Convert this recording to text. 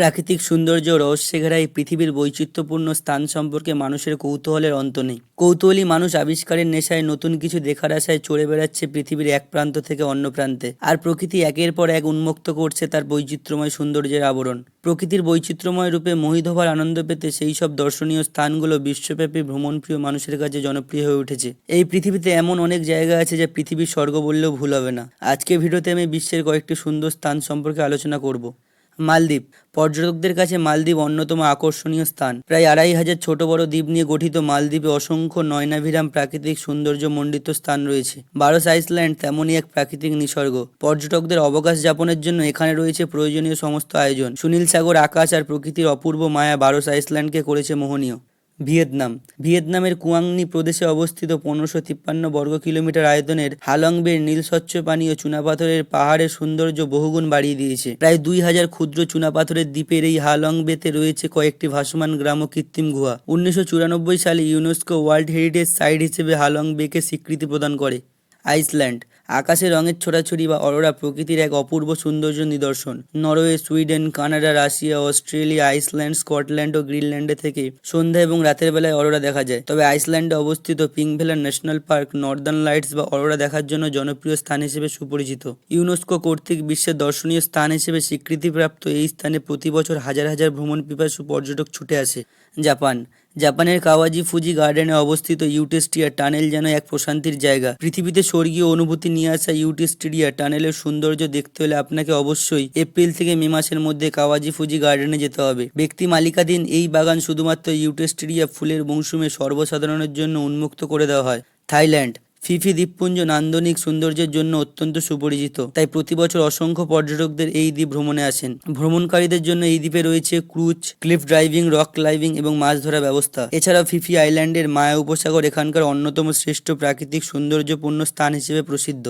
প্রাকৃতিক সৌন্দর্য রহস্যে ঘেরা এই পৃথিবীর বৈচিত্র্যপূর্ণ স্থান সম্পর্কে মানুষের কৌতূহলের অন্ত নেই। কৌতূহলী মানুষ আবিষ্কারের নেশায় নতুন কিছু দেখার আশায় চড়ে বেড়াচ্ছে পৃথিবীর এক প্রান্ত থেকে অন্য প্রান্তে। আর প্রকৃতি একের পর এক উন্মুক্ত করছে তার বৈচিত্র্যময় সৌন্দর্যের আবরণ। প্রকৃতির বৈচিত্র্যময় রূপে মোহিত হবার আনন্দ পেতে সেই সব দর্শনীয় স্থানগুলো বিশ্বব্যাপী ভ্রমণপ্রিয় মানুষের কাছে জনপ্রিয় হয়ে উঠেছে। এই পৃথিবীতে এমন অনেক জায়গা আছে যা পৃথিবীর স্বর্গ বললেও ভুল হবে না। আজকে ভিডিওতে আমি বিশ্বের কয়েকটি সুন্দর স্থান সম্পর্কে আলোচনা করব। মালদ্বীপ। পর্যটকদের কাছে মালদ্বীপ অন্যতম আকর্ষণীয় স্থান। প্রায় আড়াই হাজার ছোট বড় দ্বীপ নিয়ে গঠিত মালদ্বীপে অসংখ্য নয়নাভিরাম প্রাকৃতিক সৌন্দর্য মণ্ডিত স্থান রয়েছে। বারোস আইসল্যান্ড তেমনই এক প্রাকৃতিক নিসর্গ। পর্যটকদের অবকাশ যাপনের জন্য এখানে রয়েছে প্রয়োজনীয় সমস্ত আয়োজন। সুনীল সাগর, আকাশ আর প্রকৃতির অপূর্ব মায়া বারোস আইসল্যান্ডকে করেছে মোহনীয়। ভিয়েতনাম। ভিয়েতনামের কুয়াংনি প্রদেশে অবস্থিত পনেরোশো তিপ্পান্ন বর্গ কিলোমিটার আয়তনের হালং বের নীল স্বচ্ছ পানি ও চুনাপাথরের পাহাড়ের সৌন্দর্য বহুগুণ বাড়িয়ে দিয়েছে। প্রায় দুই হাজার ক্ষুদ্র চুনাপাথরের দ্বীপের এই হালং বেতে রয়েছে কয়েকটি ভাসমান গ্রাম ও কৃত্রিম গুহা। উনিশশো চুরানব্বই সালে ইউনেস্কো ওয়ার্ল্ড হেরিটেজ সাইট হিসেবে হালং বেকে স্বীকৃতি প্রদান করে। আইসল্যান্ড। আকাশে রঙের ছোড়াছড়ি বা অরোরা প্রকৃতির এক অপূর্ব সৌন্দর্য নিদর্শন। Norway, Sweden, Canada, Russia, Australia, Iceland, Scotland ও গ্রিনল্যান্ডে থেকে সন্ধ্যা এবং রাতের বেলায় অরোরা দেখা যায়। তবে আইসল্যান্ডে অবস্থিত Thingvellir national park northern lights বা অরোরা দেখার জন্য জনপ্রিয় স্থান হিসেবে সুপরিচিত। ইউনেস্কো কর্তৃক বিশ্বের দর্শনীয় স্থান হিসেবে স্বীকৃতিপ্রাপ্ত এই স্থানে প্রতি বছর হাজার হাজার ভ্রমণ পিপাসু পর্যটক ছুটে আসে। জাপান জাপানের কাওয়াজি ফুজি গার্ডেনে অবস্থিত ইউটেস্টিয়া টানেল যেন এক প্রশান্তির জায়গা। পৃথিবীতে স্বর্গীয় অনুভূতি নিয়ে আসা ইউটেস্টিডিয়া টানেলের সৌন্দর্য দেখতে হলে আপনাকে অবশ্যই এপ্রিল থেকে মে মাসের মধ্যে কাওয়াজি ফুজি গার্ডেনে যেতে হবে। ব্যক্তি মালিকাধীন এই বাগান শুধুমাত্র ইউটেস্টিডিয়া ফুলের মৌসুমে সর্বসাধারণের জন্য উন্মুক্ত করে দেওয়া হয়। থাইল্যান্ড ফিফি দ্বীপপুঞ্জ নান্দনিক সৌন্দর্যের জন্য অত্যন্ত সুপরিচিত। তাই প্রতি বছর অসংখ্য পর্যটকদের এই দ্বীপ ভ্রমণে আসেন। ভ্রমণকারীদের জন্য এই দ্বীপে রয়েছে cruise, cliff driving, rock climbing এবং মাছ ধরা ব্যবস্থা। এছাড়াও ফিফি আইল্যান্ডের মায়া উপসাগর এখানকার অন্যতম শ্রেষ্ঠ প্রাকৃতিক সৌন্দর্যপূর্ণ স্থান হিসেবে প্রসিদ্ধ।